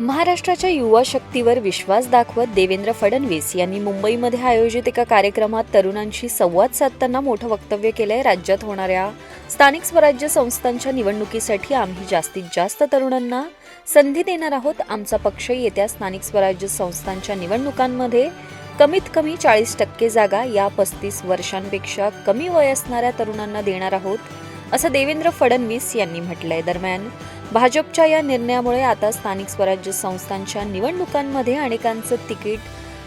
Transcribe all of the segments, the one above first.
महाराष्ट्राच्या युवा शक्तीवर विश्वास दाखवत देवेंद्र फडणवीस यांनी मुंबईमध्ये आयोजित एका कार्यक्रमात तरुणांशी संवाद साधताना मोठं वक्तव्य केलंय राज्यात होणाऱ्या स्थानिक स्वराज्य संस्थांच्या निवडणुकीसाठी आम्ही जास्तीत जास्त तरुणांना संधी देणार आहोत. आमचा पक्ष येत्या स्थानिक स्वराज्य संस्थांच्या निवडणुकांमध्ये कमीत कमी चाळीस टक्के जागा या पस्तीस वर्षांपेक्षा कमी वय असणाऱ्या तरुणांना देणार आहोत असं देवेंद्र फडणवीस यांनी म्हटलंय. दरम्यान भाजपच्या या निर्णयामुळे आता स्थानिक स्वराज्य संस्थांच्या निवडणुकांमध्ये अनेकांचं तिकीट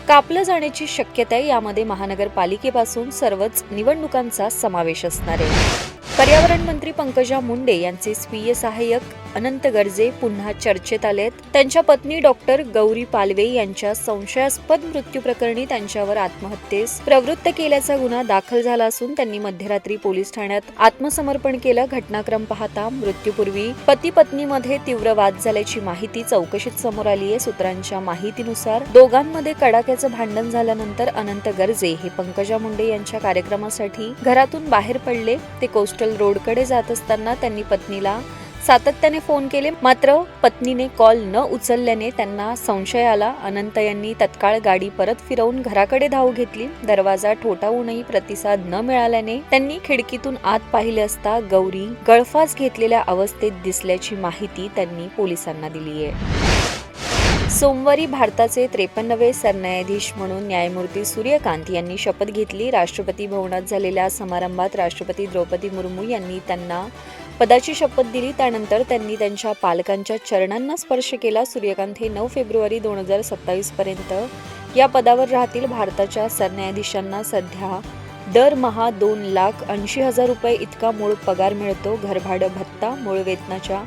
कापलं जाण्याची शक्यता आहे. यामध्ये महानगरपालिकेपासून सर्वच निवडणुकांचा समावेश असणार आहे. पर्यावरण मंत्री पंकजा मुंडे यांचे स्वीय सहाय्यक अनंत गर्जे पुन्हा चर्चेत आलेत त्यांच्या पत्नी डॉक्टर गौरी पालवे यांच्या संशयास्पद मृत्यू प्रकरणी त्यांच्यावर आत्महत्येस प्रवृत्त केल्याचा गुन्हा दाखल झाला असून त्यांनी मध्यरात्री पोलीस ठाण्यात आत्मसमर्पण केलं. घटनाक्रम पाहता मृत्यूपूर्वी पती पत्नीमध्ये तीव्र वाद झाल्याची माहिती चौकशीत समोर आली आहे. सूत्रांच्या माहितीनुसार दोघांमध्ये कडाक्याचं भांडण झाल्यानंतर अनंत गर्जे हे पंकजा मुंडे यांच्या कार्यक्रमासाठी घरातून बाहेर पडले. ते कोस्टल रोडकडे जात असताना त्यांनी पत्नीला सातत्याने फोन केले मात्र पत्नीने कॉल न उचलल्याने त्यांना संशय आला. अनंत यांनी तत्काळ गाडी परत फिरवून घराकडे धाव घेतली. दरवाजा ठोठावूनही प्रतिसाद न मिळाल्याने त्यांनी खिडकीतून आत पाहिले असता गौरी गळफास घेतलेल्या अवस्थेत दिसल्याची माहिती त्यांनी पोलिसांना दिली आहे. सोमवारी भारताचे त्रेपन्नवे सरन्यायाधीश म्हणून न्यायमूर्ती सूर्यकांत यांनी शपथ घेतली. राष्ट्रपती भवनात झालेल्या समारंभात राष्ट्रपती द्रौपदी मुर्मू यांनी त्यांना पदाची शपथ दिली त्यानंतर त्यांनी त्यांच्या पालकांच्या चरणांना स्पर्श केला. सूर्यकांत हे नऊ फेब्रुवारी दोन हजार सत्तावीस पर्यंत या पदावर राहतील. भारताच्या सरन्यायाधीशांना सध्या दरमहा दोन लाख ऐंशी हजार रुपये इतका मूळ पगार मिळतो. घरभाडं भत्ता मूळ वेतनाच्या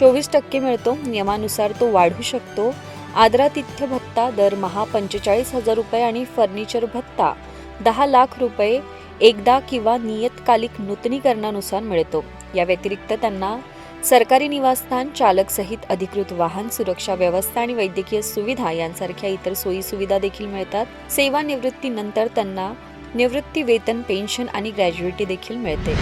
चोवीस टक्के मिळतो. नियमानुसार तो वाढू शकतो. आदरातिथ्य भत्ता दरमहा पंचेचाळीस हजार रुपये आणि फर्निचर भत्ता दहा लाख रुपये एकदा किंवा नियतकालिक नूतनीकरणानुसार मिळतो. या व्यतिरिक्त त्यांना सरकारी निवासस्थान चालक सहित अधिकृत वाहन सुरक्षा व्यवस्था आणि वैद्यकीय सुविधा यांसारख्या इतर सोयी सुविधा देखील मिळतात. सेवानिवृत्तीनंतर त्यांना निवृत्ती वेतन पेन्शन आणि ग्रॅज्युएटी देखील मिळते.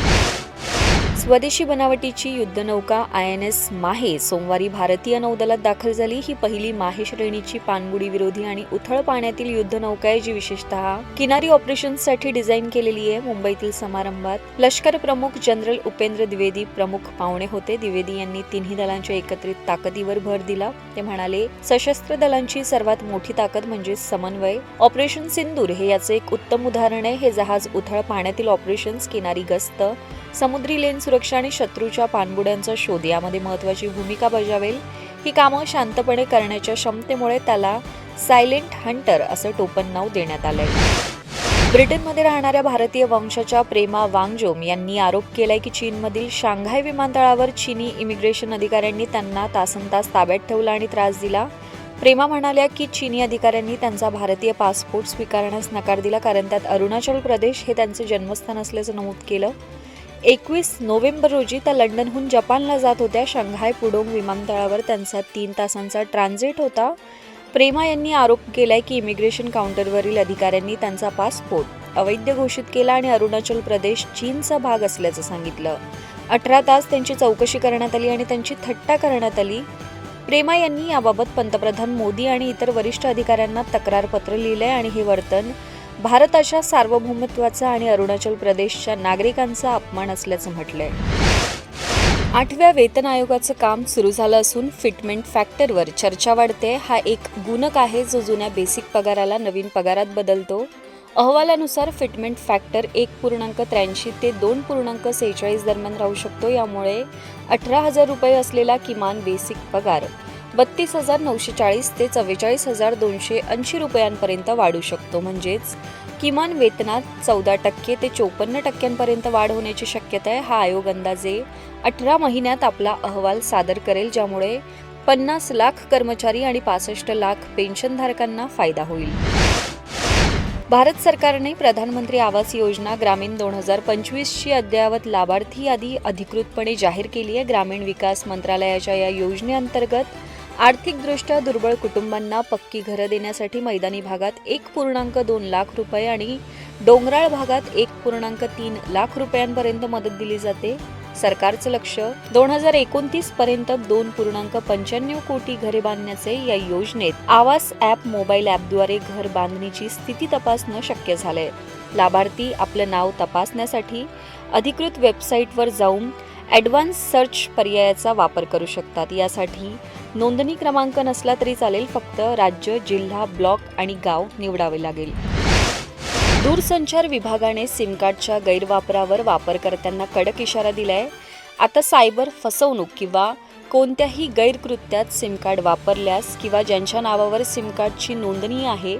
स्वदेशी बनावटीची युद्धनौका आय एन एस माहे सोमवारी भारतीय नौदलात दाखल झाली. ही पहिली माहे श्रेणीची पाणबुडी विरोधी आणि उथळ पाण्यातील युद्धनौका आहे जी विशेषतः किनारी ऑपरेशन्ससाठी डिझाईन केलेली आहे. मुंबईतील समारंभात लष्कर प्रमुख जनरल उपेंद्र द्विवेदी प्रमुख पाहुणे होते. द्विवेदी यांनी तिन्ही दलांच्या एकत्रित ताकदीवर भर दिला. ते म्हणाले सशस्त्र दलांची सर्वात मोठी ताकद म्हणजे समन्वय. ऑपरेशन सिंदूर हे याचे एक उत्तम उदाहरण आहे. हे जहाज उथळ पाण्यातील ऑपरेशन्स किनारी गस्त समुद्री लेन सुरक्षा आणि शत्रूच्या पाणबुड्यांचा शोध यामध्ये महत्वाची भूमिका बजावेल. ही कामं शांतपणे करण्याच्या क्षमतेमुळे त्याला सायलेंट हंटर असं टोपण नाव देण्यात आलंय. ब्रिटनमध्ये राहणाऱ्या भारतीय वंशाच्या प्रेमा वांगजोम यांनी आरोप केलाय की चीनमधील शांघाय विमानतळावर चीनी इमिग्रेशन अधिकाऱ्यांनी त्यांना तासनतास ताब्यात ठेवला आणि त्रास दिला. प्रेमा म्हणाल्या की चीनी अधिकाऱ्यांनी त्यांचा भारतीय पासपोर्ट स्वीकारण्यास नकार दिला कारण त्यात अरुणाचल प्रदेश हे त्यांचे जन्मस्थान असल्याचं नमूद केलं. एकवीस नोव्हेंबर रोजी त्या लंडनहून जपानला जात होत्या. शांघाय पुडोंग विमानतळावर त्यांचा तीन तासांचा ट्रान्झिट होता. प्रेमा यांनी आरोप केलाय की इमिग्रेशन काउंटरवरील अधिकाऱ्यांनी त्यांचा पासपोर्ट अवैध घोषित केला आणि अरुणाचल प्रदेश चीनचा भाग असल्याचं सांगितलं. अठरा तास त्यांची चौकशी करण्यात आली आणि त्यांची थट्टा करण्यात आली. प्रेमा यांनी याबाबत पंतप्रधान मोदी आणि इतर वरिष्ठ अधिकाऱ्यांना तक्रारपत्र लिहिलंय आणि हे वर्तन भारताच्या सार्वभौमत्वाचा आणि अरुणाचल प्रदेशच्या नागरिकांचा अपमान असल्याचं म्हटलंय. आठव्या वेतन आयोगाचं काम सुरू झालं असून फिटमेंट फॅक्टरवर चर्चा वाढते. हा एक गुणक आहे जो जुन्या बेसिक पगाराला नवीन पगारात बदलतो. अहवालानुसार फिटमेंट फॅक्टर एक पूर्णांक त्र्याऐंशी ते दोन पूर्णांक सेहेचाळीस दरम्यान राहू शकतो. यामुळे अठरा हजार रुपये असलेला किमान बेसिक पगार बत्तीस हजार नऊशे चाळीस ते चव्वेचाळीस हजार दोनशे ऐंशी रुपयांपर्यंत वाढू शकतो. म्हणजेच किमान वेतनात चौदा टक्के ते चोपन्न टक्क्यांपर्यंत वाढ होण्याची शक्यता आहे. हा आयोग अंदाजे अठरा महिन्यात आपला अहवाल सादर करेल ज्यामुळे पन्नास लाख कर्मचारी आणि पासष्ट लाख पेन्शनधारकांना फायदा होईल. भारत सरकारने प्रधानमंत्री आवास योजना ग्रामीण दोन हजार पंचवीसची अद्ययावत लाभार्थी यादी अधिकृतपणे जाहीर केली आहे. ग्रामीण विकास मंत्रालयाच्या या योजनेअंतर्गत आर्थिकदृष्ट्या दुर्बळ कुटुंबांना पक्की घरं देण्यासाठी मैदानी भागात एक पूर्णांक दोन लाख रुपये आणि डोंगराळ भागात एक पूर्णांक तीन लाख रुपयांपर्यंत मदत दिली जाते. सरकारचं लक्ष दोन हजार एकोणतीस पर्यंत दोन पूर्णांक पंच्याण्णव कोटी घरे बांधण्याचे या योजनेत आवास ॲप मोबाईल ॲपद्वारे घर बांधणीची स्थिती तपासणं शक्य झालंय. लाभार्थी आपलं नाव तपासण्यासाठी अधिकृत वेबसाईटवर जाऊन ॲडव्हान्स सर्च पर्यायाचा वापर करू शकतात. यासाठी नोंदणी क्रमांक नसला तरी चालेल फक्त राज्य जिल्हा ब्लॉक आणि गाव निवडावे लागेल. दूरसंचार विभागाने सिमकार्डच्या गैरवापरावर वापरकर्त्यांना कडक इशारा दिलाय. आता सायबर फसवणूक किंवा कोणत्याही गैरकृत्यात सिमकार्ड वापरल्यास किंवा ज्यांच्या नावावर सिमकार्डची नोंदणी आहे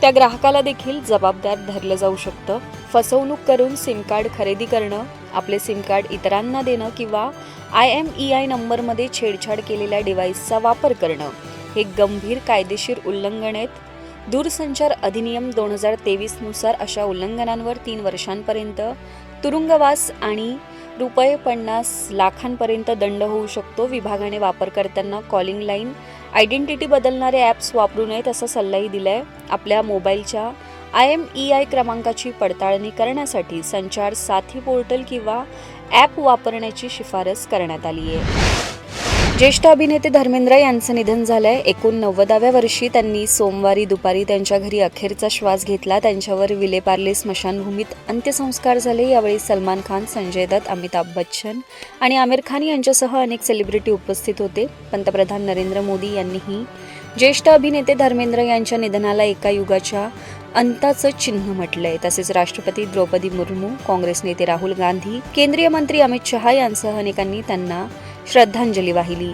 त्या ग्राहकाला देखील जबाबदार धरलं जाऊ शकतं. फसवणूक करून सिमकार्ड खरेदी करणं आपले सिम कार्ड इतरांना देणं किंवा आय एम ई आय नंबरमध्ये छेडछाड केलेल्या डिव्हाइसचा वापर करणं हे गंभीर कायदेशीर उल्लंघन आहेत. दूरसंचार अधिनियम दोन हजार तेवीसनुसार अशा उल्लंघनांवर तीन वर्षांपर्यंत तुरुंगवास आणि रुपये पन्नास लाखांपर्यंत दंड होऊ शकतो विभागाने वापरकर्त्यांना कॉलिंग लाईन आयडेंटिटी बदलणारे ॲप्स वापरू नयेत असा सल्लाही दिला आहे आपल्या मोबाईलच्या आय एम ई आय क्रमांकाची पडताळणी करण्यासाठी संचार साथी पोर्टल किंवा ॲप वापरण्याची शिफारस करण्यात आली आहे. ज्येष्ठ अभिनेते धर्मेंद्र यांचं निधन झालंय. एकोणनव्वदाव्या वर्षी त्यांनी सोमवारी दुपारी त्यांच्या घरी अखेरचा श्वास घेतला. त्यांच्यावर विलेपार्ले स्मशानभूमीत अंत्यसंस्कार झाले. यावेळी सलमान खान संजय दत्त अमिताभ बच्चन आणि आमिर खान यांच्यासह अनेक सेलिब्रिटी उपस्थित होते. पंतप्रधान नरेंद्र मोदी यांनीही ज्येष्ठ अभिनेते धर्मेंद्र यांच्या निधनाला एका युगाच्या अंताचं चिन्ह म्हटलंय. तसेच राष्ट्रपती द्रौपदी मुर्मू काँग्रेस नेते राहुल गांधी केंद्रीय मंत्री अमित शहा यांसह अनेकांनी त्यांना श्रद्धांजली वाहिली.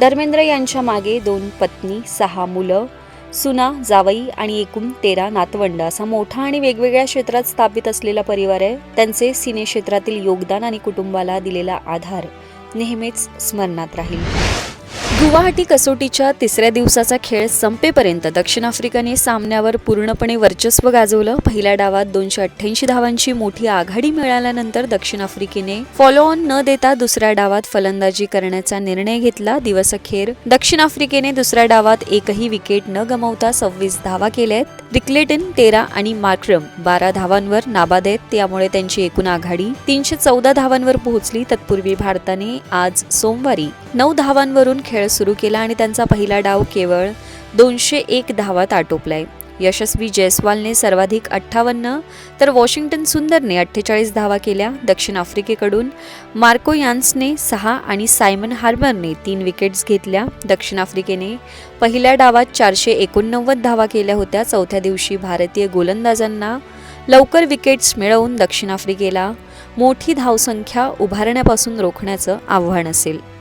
धर्मेंद्र यांच्या मागे दोन पत्नी सहा मुलं सुना जावई आणि एकूण तेरा नातवंड. असा मोठा आणि वेगवेगळ्या क्षेत्रात स्थापित असलेला परिवार आहे. त्यांचे सिने क्षेत्रातील योगदान आणि कुटुंबाला दिलेला आधार नेहमीच स्मरणात राहील. गुवाहाटी कसोटीच्या तिसऱ्या दिवसाचा खेळ संपेपर्यंत दक्षिण आफ्रिकेने सामन्यावर पूर्णपणे वर्चस्व गाजवलं. पहिल्या डावात दोनशे अठ्ठ्याऐंशी धावांची मोठी आघाडी मिळाल्यानंतर दक्षिण आफ्रिकेने फॉलो ऑन न देता दुसऱ्या डावात फलंदाजी करण्याचा निर्णय घेतला. दिवसअखेर दक्षिण आफ्रिकेने दुसऱ्या डावात एकही विकेट न गमावता सव्वीस धावा केल्यात. रिक्लेटन तेरा आणि मार्क्रम बारा धावांवर नाबाद आहेत. त्यामुळे त्यांची एकूण आघाडी तीनशे चौदा धावांवर पोहोचली. तत्पूर्वी भारताने आज सोमवारी नऊ धावांवरून खेळ खेळ सुरू केला आणि त्यांचा पहिला डाव केवळ दोनशे एक धावात आटोपलाय. यशस्वी जयस्वालने सर्वाधिक अठ्ठावन्न तर वॉशिंग्टन सुंदरने अठ्ठेचाळीस धावा केल्या. दक्षिण आफ्रिकेकडून मार्को यान्सने सहा आणि सायमन हार्बरने तीन विकेट्स घेतल्या. दक्षिण आफ्रिकेने पहिल्या डावात चारशे एकोणनव्वद धावा केल्या होत्या. चौथ्या दिवशी भारतीय गोलंदाजांना लवकर विकेट्स मिळवून दक्षिण आफ्रिकेला मोठी धावसंख्या उभारण्यापासून रोखण्याचं आव्हान असेल.